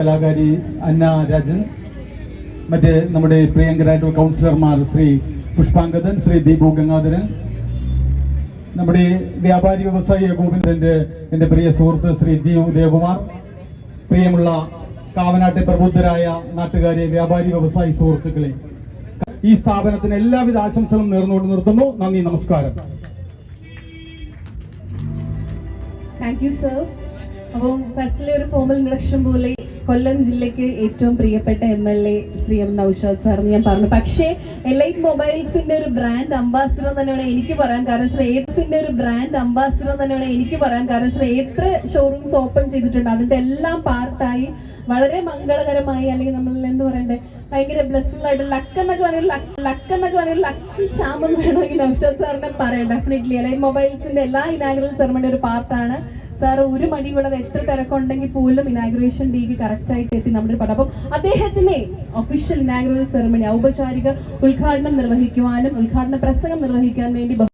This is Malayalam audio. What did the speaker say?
കലാകാരി അന്ന രാജൻ മറ്റ് നമ്മുടെ പ്രിയങ്കരായിട്ടുള്ള കൗൺസിലർമാർ ശ്രീ പുഷ്പാങ്കദൻ ശ്രീ ദീപു ഗംഗാധരൻ നമ്മുടെ വ്യാപാരി വ്യവസായി ഗോവിന്ദന്റെ എന്റെ പ്രിയ സുഹൃത്ത് ശ്രീ ജി ഉദയകുമാർ പ്രിയമുള്ള കാവനാട്ടെ പ്രബുദ്ധരായ നാട്ടുകാരെ വ്യാപാരി വ്യവസായി സുഹൃത്തുക്കളെ ഈ സ്ഥാപനത്തിന് എല്ലാവിധ ആശംസകളും നേർന്നുകൊണ്ട് നിർത്തുന്നു. നന്ദി നമസ്കാരം. താങ്ക് യു സർ അപ്പോൾ ഫസ്റ്റിലെ ഒരു ഫോമൽ ഇൻട്രഡക്ഷൻ പോലെ കൊല്ലം ജില്ലയ്ക്ക് ഏറ്റവും പ്രിയപ്പെട്ട M L A Shri M Noushad sir ഞാൻ പറഞ്ഞു. പക്ഷേ എലൈറ്റ് മൊബൈൽസിന്റെ ഒരു ബ്രാൻഡ് അംബാസിഡർ തന്നെയാണ് എനിക്ക് പറയാൻ കാരണം. ശ്രേയസിന്റെ ഒരു ബ്രാൻഡ് അംബാസിഡർ തന്നെയാണ് എനിക്ക് പറയാൻ കാരണം. വെച്ചാൽ എത്ര ഷോറൂംസ് ഓപ്പൺ ചെയ്തിട്ടുണ്ട്. അതിന്റെ എല്ലാം പാർട്ടായി വളരെ മംഗളകരമായി അല്ലെങ്കിൽ നമ്മൾ എന്ത് പറയണ്ടേ ഭയങ്കര ബ്ലെസ്ഫുൾ ആയിട്ട് ലക്ക് എന്നൊക്കെ പറഞ്ഞാൽ ലക്ക് എന്നൊക്കെ പറഞ്ഞാൽ ലക്ക് ക്ഷാമം വേണമെങ്കിൽ നൌഷാദ് സാറിനെ പറയാം ഡെഫിനറ്റ്ലി അല്ലെങ്കിൽ മൊബൈൽസിന്റെ എല്ലാ ഇനാഗ്രൽ സെറമണിയുടെ ഒരു പാർട്ടാണ് സാർ ഒരു മണി കൂടാതെ എത്ര തിരക്കുണ്ടെങ്കിൽ പോലും ഇനാഗ്രേഷൻ ഡേക്ക് കറക്റ്റ് ആയിട്ട് എത്തി നമ്മുടെ പടം. അപ്പം അദ്ദേഹത്തിനെ ഒഫീഷ്യൽ ഇനാഗ്രേഷൻ സെറമണി ഔപചാരിക ഉദ്ഘാടനം നിർവഹിക്കുവാനും ഉദ്ഘാടന പ്രസംഗം നിർവഹിക്കാൻ വേണ്ടി